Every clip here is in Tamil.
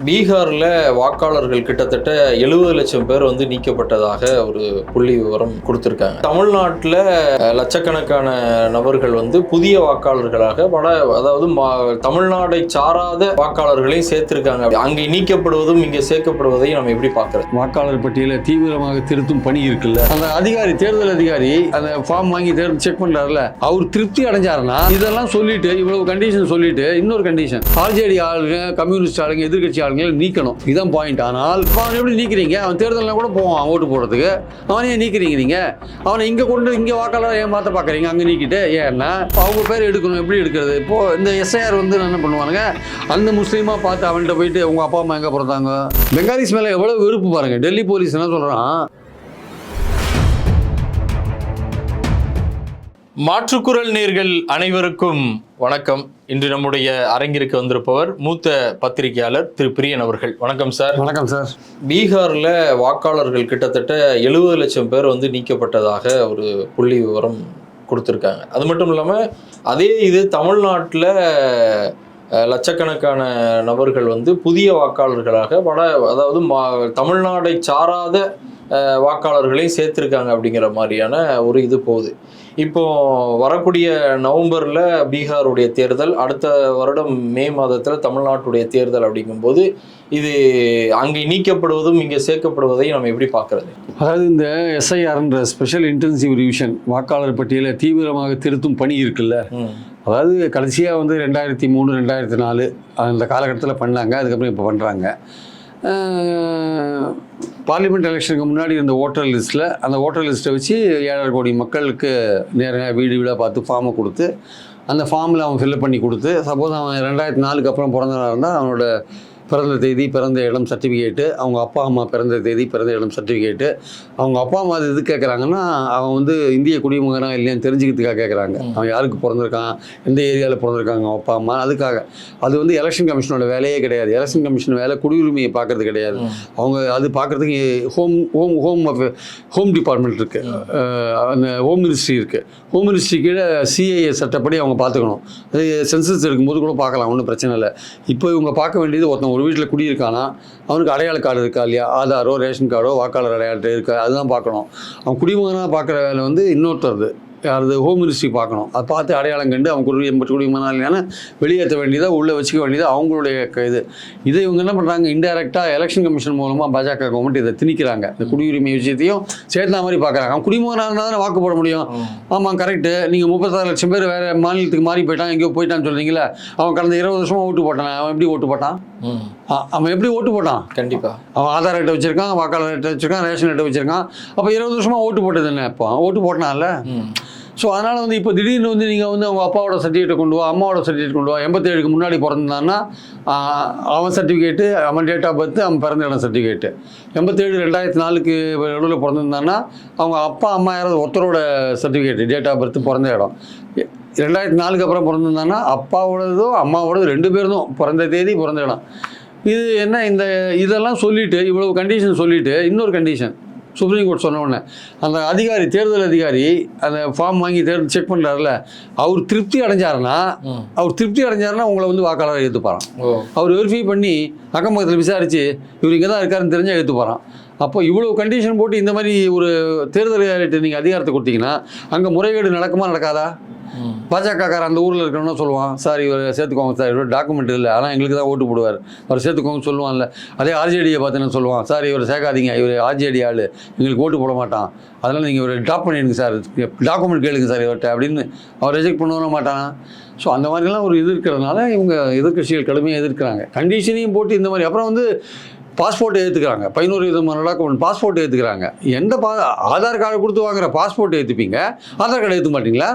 பீகாரில் வாக்காளர்கள் கிட்டத்தட்ட எழுபது லட்சம் பேர் வந்து நீக்கப்பட்டதாக ஒரு புள்ளி விவரம் கொடுத்துருக்காங்க. தமிழ்நாட்டில் லட்சக்கணக்கான நபர்கள் வந்து புதிய வாக்காளர்களாக வட அதாவது மா- தமிழ்நாடை சாராத வாக்காளர்களையும் சேர்த்திருக்காங்க. அங்கே நீக்கப்படுவதும் இங்கே சேர்க்கப்படுவதையும் நம்ம எப்படி பார்க்கறது? வாக்காளர் பட்டியலை தீவிரமாக திருத்தும் பணி இருக்குல்ல? அந்த அதிகாரி தேர்தல் அதிகாரி அந்த ஃபார்ம் வாங்கி தேர்தல் செக் பண்ணுறாருல அவர் திருப்தி அடைஞ்சாருன்னா இதெல்லாம் சொல்லிட்டு இவ்வளவு கண்டிஷன் சொல்லிட்டு இன்னொரு கண்டிஷன் ஆர்ஜேடி ஆளுங்க கம்யூனிஸ்ட் ஆளுங்க எதிர்கட்சி ஆளுங்க நீக்கணும். இதுதான் பாயிண்ட் ஆனால் இப்ப அவனை எப்படி நீக்கிறீங்க? அவன் தேர்தலில் கூட போவான் ஓட்டு போடுறதுக்கு. அவனையே நீக்கிறீங்க நீங்கள் அவனை இங்கே கொண்டு இங்கே வாக்காளர் ஏன் மாத்த பார்க்குறீங்க? அங்கே நீக்கிட்டு. ஏன்னா அவங்க பேர் எடுக்கணும். எப்படி எடுக்கிறது? இப்போ இந்த எஸ்ஐஆர் வந்து என்ன பண்ணுவானுங்க? அந்த முஸ்லீமாக பார்த்து அவன்கிட்ட போயிட்டு உங்கள் அப்பா அம்மா எங்கே பிறந்தாங்க? பெங்காலிஸ் மேலே எவ்வளோ வெறுப்பு பாருங்க. டெல்லி போலீஸ் என்ன சொல்கிறான் மாற்றுக்குரல் நேர்கள் அனைவருக்கும் வணக்கம். இன்று நம்முடைய அரங்கிற்கு வந்திருப்பவர் மூத்த பத்திரிகையாளர் திரு பிரியன் அவர்கள். வணக்கம் சார். வணக்கம் சார். பீகார்ல வாக்காளர்கள் கிட்டத்தட்ட எழுபது லட்சம் பேர் வந்து நீக்கப்பட்டதாக ஒரு புள்ளி விவரம் கொடுத்துருக்காங்க. அது மட்டும் இல்லாமல் அதே இது தமிழ்நாட்டில் லட்சக்கணக்கான நபர்கள் வந்து புதிய வாக்காளர்களாக வட அதாவது மா தமிழ்நாடை சாராத அஹ், வாக்காளர்களையும் சேர்த்திருக்காங்க அப்படிங்கிற மாதிரியான ஒரு இது போகுது. இப்போ வரக்கூடிய நவம்பரில் பீகாருடைய தேர்தல் அடுத்த வருடம் மே மாதத்தில் தமிழ்நாட்டுடைய தேர்தல் அப்படிங்கும்போது இது அங்கே நீக்கப்படுவதும் இங்கே சேர்க்கப்படுவதையும் நம்ம எப்படி பார்க்கறது? அதாவது இந்த எஸ்ஐஆர்ன்ற ஸ்பெஷல் இன்டென்சிவ் ரிவிஷன் வாக்காளர் பட்டியலை தீவிரமாக திருத்தும் பணி இருக்குல்ல? அதாவது கடைசியாக வந்து ரெண்டாயிரத்தி மூணு ரெண்டாயிரத்தி நாலு அந்த காலகட்டத்தில் பண்ணாங்க அதுக்கப்புறம் இப்போ பண்ணுறாங்க பார்லிமெண்ட் எலெக்ஷனுக்கு முன்னாடி இருந்த ஓட்டர் லிஸ்ட்டில் அந்த ஓட்டர் லிஸ்ட்டை வச்சு ஏழரை கோடி மக்களுக்கு நேராக வீடு வீடாக பார்த்து ஃபார்மை கொடுத்து அந்த ஃபார்மில் அவன் ஃபில்அப் பண்ணி கொடுத்து சப்போஸ் அவன் ரெண்டாயிரத்தி நாலுக்கு அப்புறம் பிறந்தவனாக இருந்தால் அவனோட பிறந்த தேதி பிறந்த இடம் சர்டிஃபிகேட்டு அவங்க அப்பா அம்மா பிறந்த தேதி பிறந்த இடம் சர்டிஃபிகேட்டு அவங்க அப்பா அம்மா அது எது கேட்குறாங்கன்னா அவன் வந்து இந்திய குடிமகனா இல்லையான்னு தெரிஞ்சுக்கிறதுக்காக கேட்குறாங்க அவன் யாருக்கு பிறந்திருக்கான்? எந்த ஏரியாவில் பிறந்திருக்காங்க அவன் அப்பா அம்மா? அதுக்காக. அது வந்து எலெக்ஷன் கமிஷனோட வேலையே கிடையாது. எலெக்ஷன் கமிஷன் வேலை குடியுரிமையை பார்க்கறது கிடையாது. அவங்க அது பார்க்குறதுக்கு home home home home department இருக்குது அந்த ஹோம் மினிஸ்ட்ரி இருக்குது ஹோம் மினிஸ்ட்ரி கீழே சிஐஏ சட்டப்படி அவங்க பார்த்துக்கணும். அது சென்சஸ் எடுக்கும்போது கூட பார்க்கலாம் ஒன்றும் பிரச்சனை இல்லை. இப்போ இவங்க பார்க்க வேண்டியது ஒருத்தன் ஒரு வீட்டில் குடியிருக்கானா அவனுக்கு அடையாள கார்டு இருக்கா இல்லையா? ஆதாரோ ரேஷன் கார்டோ வாக்காளர் அடையாள இருக்கா? அதுதான் பார்க்கணும். அவன் குடிமகனாக பார்க்குற வேலை வந்து இன்னொருத்தருது. யாரது ஹோம் மினிஸ்ட்ரி பார்க்கணும். அதை பார்த்து அடையாளம் கண்டு அவங்க குடி எண்பது குடிமகனா இல்லையானா வெளியேற்ற வேண்டியதாக உள்ளே வச்சுக்க வேண்டியது அவங்களுடைய இது. இதை இவங்க என்ன பண்ணுறாங்க இன்டெரக்டாக எலெக்ஷன் கமிஷன் மூலமாக பாஜக கவர்மெண்ட் இதை திணிக்கிறாங்க. இந்த குடியுரிமை விஷயத்தையும் சேர்த்த மாதிரி பார்க்குறாங்க. அவன் குடிமகனாக இருந்தால் தானே வாக்கு போட முடியும். ஆமாம் கரெக்டு நீங்கள் முப்பத்தாறு லட்சம் பேர் வேறு மாநிலத்துக்கு மாறி போயிட்டான் எங்கேயோ போயிட்டான்னு சொல்றீங்களே அவன் கடந்த இருபது வருஷமா ஓட்டு போட்டான்? அவன் எப்படி ஓட்டு போட்டான்? அவன் எப்படி ஓட்டு போட்டான்? கண்டிப்பா. அவன் ஆதார் அட்டை வச்சிருக்கான் வாக்காளர் அட்டை வச்சிருக்கான் ரேஷன் அட்டை வச்சிருக்கான். அப்போ இருபது வருஷமா ஓட்டு போட்டது என்ன இப்போ? ஓட்டு போட்டான்ல? ஸோ அதனால் வந்து இப்போ திடீர்னு வந்து நீங்கள் வந்து அவங்க அப்பாவோட சர்டிஃபிகேட்டை கொண்டு வா அம்மாவோட சர்டிஃபிகேட் கொண்டு வா எண்பத்தேழுக்கு முன்னாடி பிறந்தான்னா அவன் சர்டிஃபிகேட்டு அவன் டேட் ஆஃப் பர்த் அவன் பிறந்த இடம் சர்டிஃபிகேட்டு எண்பத்தேழு ரெண்டாயிரத்தி நாலுக்கு நடுவில் பிறந்திருந்தான்னா அவங்க அப்பா அம்மா யாராவது ஒருத்தரோட சர்டிஃபிகேட் டேட் ஆஃப் பர்த் பிறந்த இடம். ரெண்டாயிரத்தி நாலுக்கு அப்புறம் பிறந்திருந்தான்னா அப்பாவோடதோ அம்மாவோடது ரெண்டு பேரும் பிறந்த தேதி பிறந்த இடம். இது என்ன இந்த இதெல்லாம் சொல்லிவிட்டு இவ்வளவு கண்டிஷன் சொல்லிவிட்டு இன்னொரு கண்டிஷன் சுப்ரீம் கோர்ட் சொன்ன உடனே அந்த அதிகாரி தேர்தல் அதிகாரி அந்த ஃபார்ம் வாங்கி தேர்தல் செக் பண்ணுறாருல அவர் திருப்தி அடைஞ்சாருன்னா அவர் திருப்தி அடைஞ்சாருன்னா உங்களை வந்து வாக்காளர் ஏற்றுப்பாராம் ஓ. அவர் வெரிஃபை பண்ணி அக்கம் பக்கத்தில் விசாரித்து இவர் இங்கே தான் இருக்காருன்னு தெரிஞ்சால் ஏற்றுப்பாராம் அப்போ இவ்வளோ கண்டிஷன் போட்டு இந்த மாதிரி ஒரு தேர்தல் அதிகாரிகிட்ட நீங்கள் அதிகாரத்தை கொடுத்தீங்கன்னா அங்கே முறைகேடு நடக்குமா நடக்காதா? பாஜகக்கார அந்த ஊரில் இருக்கணும்னு சொல்லுவான். சார் இவர் சேர்த்துக்கோங்க சார் இவர் டாக்குமெண்ட் இல்லை. ஆனால் எங்களுக்கு தான் ஓட்டு போடுவார். அவர் சேர்த்துக்கோங்க சொல்லுவான்ல. அதே ஆர்ஜேடியை பார்த்தேன்னு சொல்லுவான். சார் இவர் சேர்க்காதீங்க. இவர் ஆர்ஜேடி ஆள். எங்களுக்கு ஓட்டு போட மாட்டான். அதனால் நீங்கள் இவர் ட்ராப் பண்ணிடுங்க சார். டாக்குமெண்ட் கேளுங்க சார் இவர்கிட்ட அப்படின்னு அவர் ரிஜெக்ட் பண்ணவும் மாட்டான்? ஸோ அந்த மாதிரிலாம் ஒரு இது இருக்கிறதுனால இவங்க எதிர்க்கட்சிகள் கடுமையாக எதிர்க்கிறாங்க. கண்டிஷனையும் போட்டு இந்த மாதிரி. அப்புறம் வந்து பாஸ்போர்ட் ஏற்றுக்கிறாங்க பதினோரு விதமான டாக்குமெண்ட் பாஸ்போர்ட் ஏற்றுக்கிறாங்க எந்த பா ஆதார் கார்டு கொடுத்து வாங்குற பாஸ்போர்ட் ஏற்றுப்பீங்க ஆதார் கார்டு ஏற்ற மாட்டீங்களா?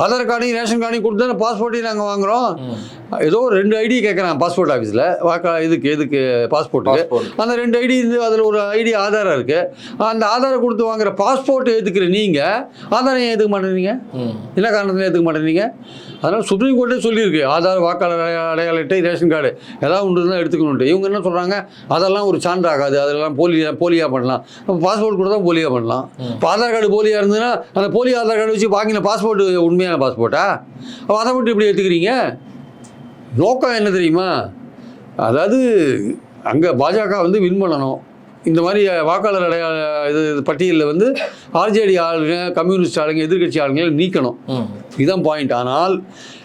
ஆதார் கார்டையும் ரேஷன் கார்டையும் கொடுத்து தானே பாஸ்போர்ட்டையும் நாங்கள் வாங்குறோம்? ம். ஏதோ ஒரு ரெண்டு ஐடி கேட்குறான் பாஸ்போர்ட் ஆஃபீஸில் வாக்கா இதுக்கு எதுக்கு பாஸ்போர்ட்டுக்கு பாஸ்போர்ட் அந்த ரெண்டு ஐடி இருந்து அதில் ஒரு ஐடி ஆதாரம் இருக்குது அந்த ஆதாரம் கொடுத்து வாங்குற பாஸ்போர்ட் ஏற்றுக்கிற நீங்கள் ஆதாரம் ஏன் ஏற்றுக்க மாட்டேறீங்க? என்ன காரணத்தில் ஏற்றுக்க மாட்டேறீங்க? அதனால் சுப்ரீம் கோர்ட்டே சொல்லியிருக்கு. ஆதார் வாக்காளர் அடைய- அடையாள அட்டை ரேஷன் கார்டு ஏதாவது ஒன்று தான் எடுத்துக்கணுன்ட்டு இவங்க என்ன சொல்கிறாங்க அதெல்லாம் ஒரு சான்றாகாது அதெல்லாம் போலியா போலியாக பண்ணலாம். அப்போ பாஸ்போர்ட் கூட தான் போலியாக பண்ணலாம். இப்போ ஆதார் கார்டு போலியாக இருந்ததுன்னா அந்த போலி ஆதார் கார்டு வச்சு வாங்கின பாஸ்போர்ட் உண்மையான பாஸ்போர்ட்டா அப்போ அதை மட்டும் இப்படி எடுத்துக்கிறீங்க? நோக்கம் என்ன தெரியுமா? அதாவது அங்கே பாஜக வந்து வின் பண்ணணும். இந்த மாதிரி வாக்காளர் அடையாள இது பட்டியலில் வந்து ஆர்ஜேடி ஆளுங்க கம்யூனிஸ்ட் ஆளுங்க எதிர்க்கட்சி ஆளுங்களை நீக்கணும். இதுதான் பாயிண்ட் ஆனால்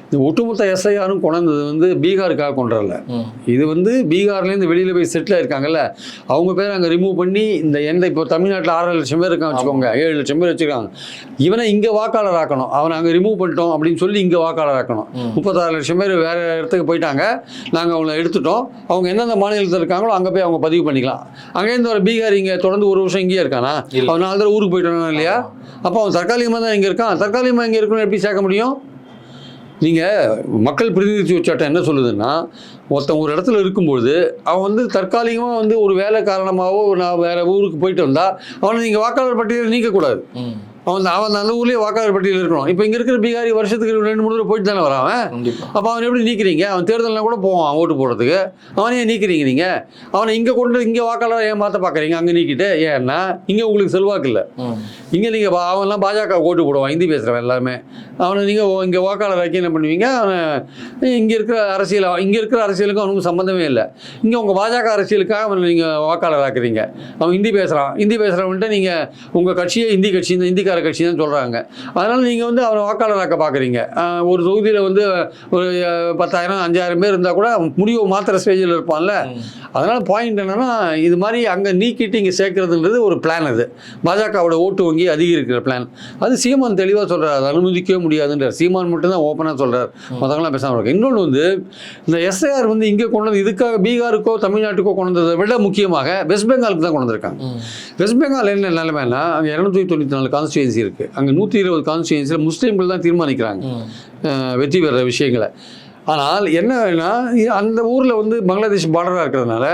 இந்த ஒட்டுமொத்த எஸ்ஐஆரும் கொண்டது வந்து பீகாருக்காக கொண்டு வரல ம். இது வந்து பீகார்லேருந்து வெளியில் போய் செட்டில் இருக்காங்கல்ல அவங்க பேர் அங்கே ரிமூவ் பண்ணி இந்த எந்த இப்போ தமிழ்நாட்டில் ஆறு லட்சம் பேர் இருக்காங்க வச்சுக்கோங்க ஏழு லட்சம் பேர் வச்சுருக்காங்க இவனை இங்கே வாக்காளர் ஆக்கணும். அவனை அங்கே ரிமூவ் பண்ணிட்டோம் அப்படின்னு சொல்லி இங்கே வாக்காளர் ஆக்கணும். முப்பத்தாறு லட்சம் பேர் வேறு இடத்துக்கு போயிட்டாங்க. நாங்கள் அவங்கள எடுத்துட்டோம். அவங்க எந்தெந்த மாநிலத்தில் இருக்காங்களோ அங்கே போய் அவங்க பதிவு பண்ணிக்கலாம். அங்கேருந்து வர பீகார் இங்கே தொடர்ந்து ஒரு வருஷம் இங்கேயே இருக்கானா. அவன் நாலு தடவை ஊருக்கு போயிட்டானா இல்லையா? அப்போ அவன் தற்காலிகமாக தான் இங்கே இருக்கான். தற்காலிகமாக இங்கே இருக்கணும் எப்படி சேர்க்க முடியும்? நீங்கள் மக்கள் பிரதிநிதித்துவ சட்டம் என்ன சொல்லுதுன்னா ஒருத்தன் ஒரு இடத்துல இருக்கும்பொழுது அவன் வந்து தற்காலிகமாக வந்து ஒரு வேலை காரணமாகவோ நான் வேறு ஊருக்கு போயிட்டு வந்தால் அவனை நீங்கள் வாக்காளர் பட்டியலில் நீக்கக்கூடாது. அவன் அவன் அந்த ஊர்லேயே வாக்காளர் பட்டியலில் இருக்கணும். இப்போ இங்கே இருக்கிற பீகாரி வருஷத்துக்கு ரெண்டு மூணு தடவை போயிட்டு தானே வரான் அப்போ அவன் எப்படி நீக்கிறீங்க? அவன் தேர்தலில் கூட போவான் ஓட்டு போடுறதுக்கு. அவனையே நீக்கிறீங்க நீங்கள் அவனை இங்கே கொண்டு இங்கே வாக்காளர் ஏன் மாற்ற பார்க்குறீங்க அங்கே நீக்கிட்டு ஏன்னா இங்கே உங்களுக்கு செல்வாக்கு இல்லை. இங்கே நீங்கள் அவன்லாம் பாஜக ஓட்டு போடுவான் ஹிந்தி பேசுகிறவன் எல்லாமே அவனை நீங்கள் இங்கே வாக்காளர் ஆக்கி என்ன பண்ணுவீங்க? அவனை இங்கே இருக்கிற அரசியல் இங்கே இருக்கிற அரசியலுக்கும் அவனுக்கும் சம்மந்தமே இல்லை. இங்கே உங்கள் பாஜக அரசியலுக்காக அவனை நீங்கள் வாக்காளர் ஆக்குறீங்க அவன் ஹிந்தி பேசுகிறான் ஹிந்தி பேசுகிறவன்ட்டு நீங்கள் உங்கள் கட்சியே ஹிந்தி கட்சி இந்த ஹிந்திக்கார கட்சி தான் சொல்கிறாங்க அதனால் நீங்கள் வந்து அவனை வாக்காளராக்க பார்க்குறீங்க ஒரு தொகுதியில் வந்து ஒரு பத்தாயிரம் அஞ்சாயிரம் பேர் இருந்தால் கூட முடிவு மாத்திர ஸ்டேஜில் இருப்பான்ல. அதனால் பாயிண்ட் என்னன்னா இது மாதிரி அங்கே நீக்கிட்டு இங்கே சேர்க்கறதுன்றது ஒரு பிளான் அது. பாஜகவோட ஓட்டு வங்கி அதிகரிக்கிற பிளான் அது சீமான் தெளிவாக சொல்கிறார் அதை அனுமதிக்கவே முடியாதுன்றார். சீமான் மட்டும்தான் ஓப்பனாக சொல்கிறார் மற்றவங்களாம் பேசாமல் இருக்கு. இன்னொன்று வந்து இந்த எஸ்ஐஆர் வந்து இங்கே கொண்டு வந்து இதுக்காக பீகாருக்கோ தமிழ்நாட்டுக்கோ கொண்டு வந்ததை விட முக்கியமாக வெஸ்ட் பெங்காலுக்கு தான் கொண்டு வந்திருக்காங்க. ம். வெஸ்ட் பெங்கால் என்ன நிலைமைனா அங்கே இரநூத்தி தொண்ணூற்றி நாலு கான்ஸ்டியூன்சி இருக்குது அங்கே நூற்றி இருபது கான்ஸ்டியூன்சியில் முஸ்லீம்கள் தான் தீர்மானிக்கிறாங்க. வெற்றி பெற விஷயங்களை. ஆனால் என்னன்னா அந்த ஊரில் வந்து பங்களாதேஷ் பார்டராக இருக்கிறதுனால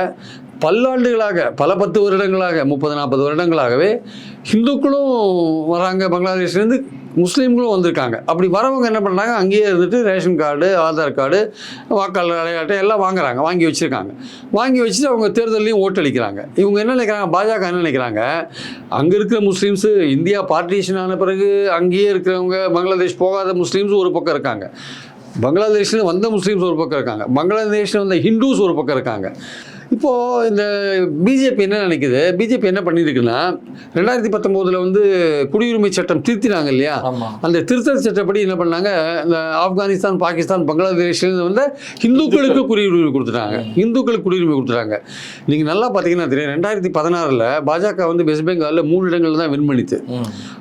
பல்லாண்டுகளாக பல பத்து வருடங்களாக முப்பது நாற்பது வருடங்களாகவே ஹிந்துக்களும் வராங்க பங்களாதேஷ்லேருந்து முஸ்லீம்களும் வந்திருக்காங்க. அப்படி வரவங்க என்ன பண்ணுறாங்க அங்கேயே இருந்துட்டு ரேஷன் கார்டு ஆதார் கார்டு வாக்காளர் அடையாட்டை எல்லாம் வாங்குறாங்க வாங்கி வச்சுருக்காங்க. வாங்கி வச்சுட்டு அவங்க தேர்தலையும் ஓட்டளிக்கிறாங்க இவங்க என்ன நினைக்கிறாங்க பாஜக என்ன நினைக்கிறாங்க அங்கே இருக்கிற முஸ்லீம்ஸு இந்தியா பார்ட்டிஷன் ஆன பிறகு அங்கேயே இருக்கிறவங்க பங்களாதேஷ் போகாத முஸ்லீம்ஸ் ஒரு பக்கம் இருக்காங்க. பங்களாதேஷில் வந்த முஸ்லீம்ஸ் ஒரு பக்கம் இருக்காங்க. பங்களாதேஷில் வந்த ஹிந்துஸ் ஒரு பக்கம் இருக்காங்க. இப்போது இந்த பிஜேபி என்ன நினைக்குது? பிஜேபி என்ன பண்ணியிருக்குன்னா ரெண்டாயிரத்தி பத்தொம்போதில் வந்து குடியுரிமை சட்டம் திருத்தினாங்க இல்லையா? அந்த திருத்தல் சட்டப்படி என்ன பண்ணாங்க? இந்த ஆப்கானிஸ்தான் பாகிஸ்தான் பங்களாதேஷ்லேருந்து வந்து ஹிந்துக்களுக்கு குடியுரிமை கொடுத்துட்டாங்க. இந்துக்களுக்கு குடியுரிமை கொடுத்துட்டாங்க. நீங்கள் நல்லா பார்த்தீங்கன்னா தெரியும் ரெண்டாயிரத்தி பதினாறில் பாஜக வந்து வெஸ்ட் பெங்காலில் மூணு இடங்கள் தான் வின் பண்ணிச்சு.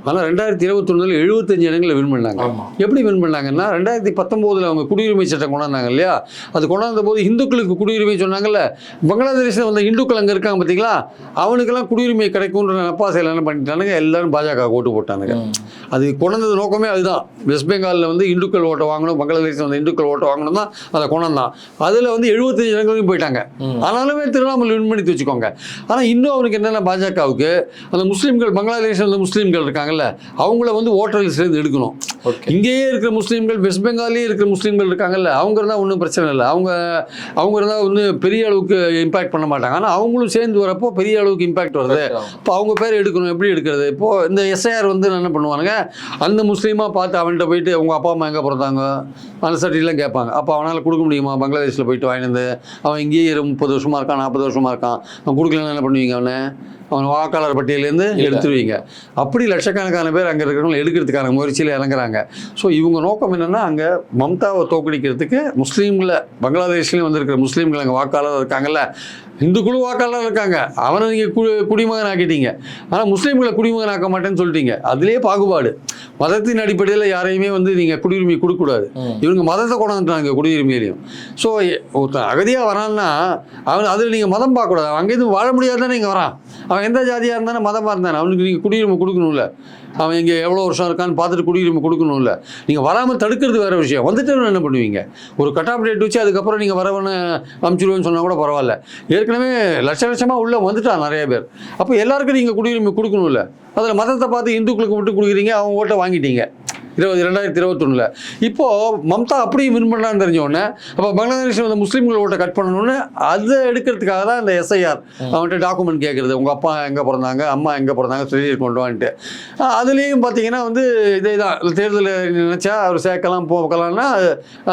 ஆனால் ரெண்டாயிரத்தி இருபத்தொன்னில் எழுபத்தஞ்சு இடங்களில் வின் பண்ணாங்க. எப்படி வின் பண்ணாங்கன்னா ரெண்டாயிரத்தி பத்தொம்போதில் அவங்க குடியுரிமை சட்டம் கொண்டாந்தாங்க இல்லையா? அது கொண்டாந்த போது இந்துக்களுக்கு குடியுரிமை சொன்னாங்கல்ல பங்களாதேஷில் வந்த இந்துக்கள் அங்கே இருக்காங்க பார்த்தீங்களா அவனுக்கெல்லாம் குடியுரிமை கிடைக்கும்ன்ற நப்பாசையில் என்ன பண்ணிட்டானுங்க? எல்லாரும் பாஜக ஓட்டு போட்டானுங்க. அது கொண்டது நோக்கமே அதுதான். வெஸ்ட் பெங்காலில் வந்து இந்துக்கள் ஓட்டை வாங்கணும் பங்களாதேஷில் வந்து இந்துக்கள் ஓட்டை வாங்கணும் தான் அதை கொண்டாந்தான் அதில் வந்து எழுபத்தஞ்சு இடங்களையும் போயிட்டாங்க. ஆனாலுமே திருவண்ணாமலை வின் பண்ணி வச்சுக்கோங்க. ஆனால் இன்னும் அவனுக்கு என்னென்ன பாஜகவுக்கு? அந்த முஸ்லீம்கள் பங்களாதேஷில் வந்து முஸ்லீம்கள் இருக்காங்கல்ல அவங்கள வந்து ஓட்டர் லிஸ்ட்லேருந்து எடுக்கணும். இங்கேயே இருக்கிற முஸ்லீம்கள் வெஸ்ட் பெங்காலே இருக்கிற முஸ்லீம்கள் இருக்காங்கல்ல அவங்க இருந்தால் ஒன்றும் பிரச்சனை இல்லை. அவங்க அவங்க இருந்தால் வந்து பெரிய அளவுக்கு இம்பாக்ட் பண்ண மாட்டாங்க. ஆனால் அவங்களும் சேர்ந்து வரப்போ பெரிய அளவுக்கு இம்பாக்ட் வருது. இப்போ அவங்க பேர் எடுக்கணும் எப்படி எடுக்கிறது? இப்போது இந்த எஸ்ஐஆர் வந்து என்ன பண்ணுவானுங்க? அந்த முஸ்லீமாக பார்த்து அவன்கிட்ட போயிட்டு உங்கள் அப்பா அம்மா எங்கே பிறந்தாங்க? அந்த சர்டிஃபிகேட்லாம் கேட்பாங்க. அப்போ அவனால் கொடுக்க முடியுமா? பங்களாதேஷில் போயிட்டு வாங்கிட்டு அவன் இங்கேயே முப்பது வருஷமா இருக்கான் நாற்பது வருஷமா இருக்கான். அவன் கொடுக்கலன்னா என்ன பண்ணுவீங்க அவனை? அவன் வாக்காளர் பட்டியலேருந்து. எடுத்துருவீங்க அப்படி லட்சக்கணக்கான பேர் அங்கே இருக்கிறவங்களை எடுக்கிறதுக்கான முயற்சியில் இறங்குறாங்க ஸோ இவங்க நோக்கம் என்னென்னா அங்கே மம்தாவை தோக்கடிக்கிறதுக்கு முஸ்லீம்களை பங்களாதேஷ்லேயும் வந்திருக்கிற முஸ்லீம்கள் அங்கே வாக்காளர் இருக்காங்கல்ல இந்துக்களும் வாக்காளர் இருக்காங்க. அவனை நீங்கள் கு குடிமகன் ஆக்கிட்டீங்க ஆனால் முஸ்லீம்களை குடிமகன் ஆக்க மாட்டேன்னு சொல்லிட்டீங்க. அதுலேயே பாகுபாடு. மதத்தின் அடிப்படையில் யாரையுமே வந்து நீங்கள் குடியுரிமை கொடுக்கக்கூடாது. இவங்க மதத்தை கொண்டு வந்துட்டாங்க குடியுரிமையிலையும். ஸோ ஒருத்தன் அகதியாக வரான்னா அவன் அதில் நீங்கள் மதம் பார்க்கக்கூடாது. அங்கேருந்து வாழ முடியாதுதானே இங்கே வரான். அவன் எந்த ஜாதியாக இருந்தானே மதமாக இருந்தானே. அவனுக்கு நீங்கள் குடியுரிமை கொடுக்கணும்ல. அவன் இங்கே எவ்வளோ வருஷம் இருக்கான்னு பார்த்துட்டு குடியுரிமை கொடுக்கணும்ல. நீங்கள் வராமல் தடுக்கிறது வேறு விஷயம். வந்துட்டு என்ன பண்ணுவீங்க? ஒரு கட்டாப் டேட் வச்சு அதுக்கப்புறம் நீங்கள் வரவனை அமுச்சிடுவேன்னு சொன்னால் கூட பரவாயில்ல. ஏற்கனவே லட்ச லட்சமாக உள்ளே வந்துட்டான் நிறைய பேர். அப்போ எல்லாருக்கும் நீங்கள் குடியுரிமை கொடுக்கணும்ல. அதில் மதத்தை பார்த்து இந்துக்களுக்கு மட்டும் கொடுக்குறீங்க அவங்க ஓட்டை வாங்கிட்டீங்க. இருபது ரெண்டாயிரத்தி இருபத்தொன்னில். இப்போது மம்தா அப்படியும் வின் பண்ணலான்னு தெரிஞ்ச உடனே அப்போ பங்களாதேஷில் வந்து முஸ்லீம்கள் ஓட்டை கட் பண்ணணும்னு அதை எடுக்கிறதுக்காக தான் இந்த எஸ்ஐஆர் அவன்கிட்ட டாக்குமெண்ட் கேட்குறது உங்கள் அப்பா எங்கே பிறந்தாங்க அம்மா எங்கே பிறந்தாங்க சர்டிஃபிகேட் கொண்டு வான்ட்டு. அதுலேயும் பார்த்தீங்கன்னா வந்து இதே தான் தேர்தலில் நினச்சா அவர் சேர்க்கலாம் போக்கலாம்னா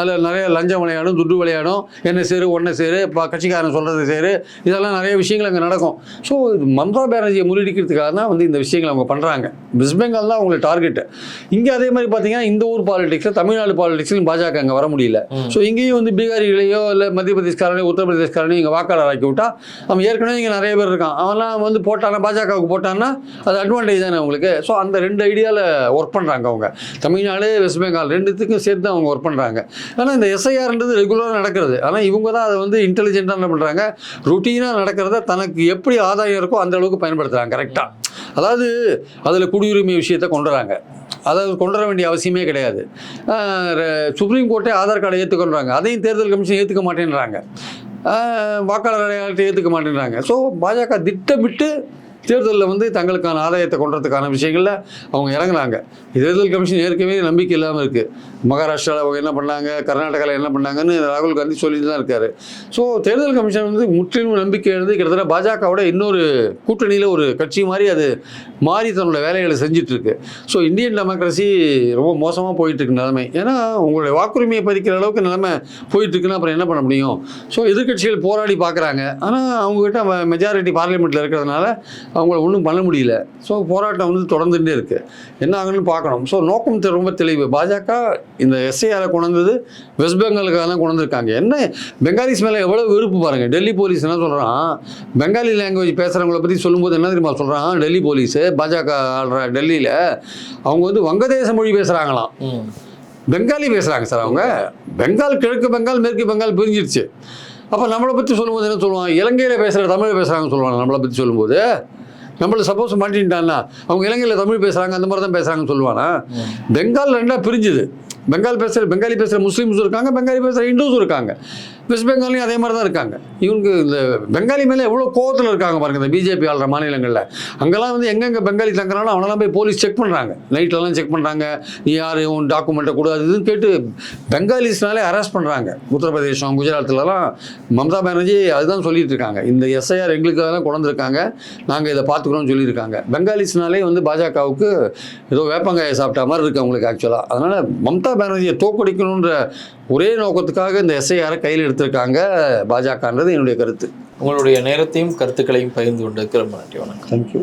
அதில் நிறைய லஞ்சம் விளையாடும் துட்டு விளையாடும். என்ன சேரு ஒன்றை சேரு இப்போ கட்சிக்காரன் சொல்கிறது சேரு. இதெல்லாம் நிறைய விஷயங்கள் அங்கே நடக்கும். ஸோ மம்தா பானர்ஜியை முறியடிக்கிறதுக்காக தான் வந்து இந்த விஷயங்களை அவங்க பண்ணுறாங்க வெஸ்ட் பெங்கால் தான் அவங்களுக்கு டார்கெட்டு இங்கே அதே மாதிரி பார்த்தீங்கன்னா இந்த ஊர் பாலிடிக்ஸில் தமிழ்நாடு பாலிடிக்ஸ்லையும் பாஜக அங்கே வர முடியல. ஸோ இங்கேயும் வந்து பீகாரிகளையோ இல்லை மத்திய பிரதேஷ்காரனையோ உத்தரப்பிரதேஷ்காரனையும் இங்கே வாக்காளர் ஆக்கி விட்டா அவன் ஏற்கனவே இங்கே நிறைய பேர் இருக்கான். அவன்லாம் வந்து போட்டானா பாஜகவுக்கு போட்டான்னா அது அட்வான்டேஜ் தானே அவங்களுக்கு. ஸோ அந்த ரெண்டு ஐடியாவில் ஒர்க் பண்ணுறாங்க அவங்க. தமிழ்நாடு வெஸ்ட் பெங்கால் ரெண்டுத்துக்கும் சேர்த்து தான் அவங்க ஒர்க் பண்ணுறாங்க ஆனால் இந்த எஸ்ஐஆர்ன்றது ரெகுலராக நடக்கிறது. ஆனால் இவங்க தான் அதை வந்து இன்டெலிஜென்ட்டாக என்ன பண்ணுறாங்க ருட்டீனாக நடக்கிறத தனக்கு எப்படி ஆதாயம் இருக்கோ அந்த அளவுக்கு பயன்படுத்துகிறாங்க கரெக்டாக அதாவது அதில் குடியுரிமை விஷயத்தை கொண்டு அதை கொண்டு வர வேண்டிய அவசியமே கிடையாது. சுப்ரீம் கோர்ட்டே ஆதார் கார்டை ஏற்றுக்கொள்கிறாங்க அதையும் தேர்தல் கமிஷன் ஏற்றுக்க மாட்டேன்றாங்க. வாக்காளர் அடையாளத்தை ஏற்றுக்க மாட்டேன்றாங்க. ஸோ பாஜக திட்டமிட்டு தேர்தலில் வந்து தங்களுக்கான ஆதாயத்தை கொண்டதுக்கான விஷயங்களில் அவங்க இறங்குனாங்க. தேர்தல் கமிஷன் ஏற்கனவே நம்பிக்கை இல்லாமல் இருக்குது மகாராஷ்டிராவில் அவங்க என்ன பண்ணாங்க? கர்நாடகாவில் என்ன பண்ணாங்கன்னு ராகுல் காந்தி சொல்லிட்டு தான் இருக்காரு. ஸோ தேர்தல் கமிஷன் வந்து முற்றிலும் நம்பிக்கை எழுந்து கிட்டத்தட்ட பாஜகவோட இன்னொரு கூட்டணியில் ஒரு கட்சி மாதிரி அது மாறி தன்னோட வேலைகளை செஞ்சிட்ருக்கு. ஸோ இந்தியன் டெமோக்ரஸி ரொம்ப மோசமாக போயிட்டுருக்கு நிலைமை. ஏன்னா உங்களுடைய வாக்குரிமையை பறிக்கிற அளவுக்கு நிலைமை போயிட்டுருக்குன்னா அப்புறம் என்ன பண்ண முடியும்? ஸோ எதிர்க்கட்சிகள் போராடி பார்க்குறாங்க. ஆனால் அவங்ககிட்ட மெஜாரிட்டி பார்லிமெண்ட்டில் இருக்கிறதுனால அவங்கள ஒன்றும் பண்ண முடியல. ஸோ போராட்டம் வந்து தொடர்ந்துட்டே இருக்கு. என்ன ஆகுன்னு பார்க்கணும். ஸோ நோக்கம் ரொம்ப தெளிவு. பாஜக இந்த எஸ்ஐஆரை கொண்டு வந்தது வெஸ்ட் பெங்காலுக்காக தான் கொண்டு வந்திருக்காங்க. என்ன? பெங்காலிஸ் மேலே எவ்வளோ வெறுப்பு பாருங்க. டெல்லி போலீஸ் என்ன சொல்கிறான் பெங்காலி லாங்குவேஜ் பேசுகிறவங்கள பற்றி சொல்லும்போது என்ன தெரியுமா சொல்கிறான் டெல்லி போலீஸு பாஜக ஆள்ற டெல்லியில் அவங்க வந்து வங்கதேச மொழி பேசுகிறாங்களாம். பெங்காலி பேசுகிறாங்க சார் அவங்க. பெங்கால் கிழக்கு பெங்கால் மேற்கு பெங்கால் பிரிஞ்சிருச்சு. அப்போ நம்மளை பற்றி சொல்லும்போது என்ன சொல்லுவாங்க இலங்கையில் பேசுகிற தமிழ் பேசுகிறாங்கன்னு சொல்லுவாங்க நம்மளை பற்றி சொல்லும்போது. நம்மளை சப்போஸ் மாட்டின்ட்டான்னா அவங்க இலங்கையில் தமிழ் பேசுகிறாங்க அந்த மாதிரி தான் பேசுகிறாங்கன்னு சொல்லுவானா பெங்கால் ரெண்டாக பிரிஞ்சுது. பெங்கால் பேசுகிற பெங்காலி பேசுகிற முஸ்லீம்ஸும் இருக்காங்க பெங்காலி பேசுகிற ஹிந்துஸும் இருக்காங்க. வெஸ்ட் பெங்காலையும் அதே மாதிரி தான் இருக்காங்க. இவங்க இந்த பெங்காலி மேலே எவ்வளோ கோவத்தில் இருக்காங்க பாருங்கள் இந்த பிஜேபி ஆளுற மாநிலங்களில். அங்கெல்லாம் வந்து எங்கெங்கே பெங்காலி தங்குறானோ அவனெல்லாம் போய் போலீஸ் செக் பண்ணுறாங்க நைட்லலாம் செக் பண்ணுறாங்க நீ யார் உன் டாக்குமெண்ட்டை கொடு அது இதுன்னு கேட்டு பெங்காலிஸ்னாலே அரெஸ்ட் பண்ணுறாங்க உத்தரப்பிரதேசம் குஜராத்லலாம் மம்தா பானர்ஜி அதுதான் சொல்லிட்டு இருக்காங்க. இந்த எஸ்ஐஆர் எங்களுக்காக தான் கொண்டிருக்காங்க நாங்கள் இதை பார்த்துக்குறோம்னு சொல்லியிருக்காங்க. பெங்காலிஸ்னாலே வந்து பாஜகவுக்கு ஏதோ வேப்பங்காயை சாப்பிட்ட மாதிரி இருக்குது அவங்களுக்கு ஆக்சுவலாக அதனால் மம்தா பானர்ஜியை தோக்கடிக்கணுன்ற ஒரே நோக்கத்துக்காக இந்த எஸ்ஐஆரை கையில் எடுத்திருக்காங்க பாஜகன்றது என்னுடைய கருத்து. உங்களுடைய நேரத்தையும் கருத்துக்களையும் பகிர்ந்து கொண்டதுக்கு ரொம்ப நன்றி வணக்கம். தேங்க்யூ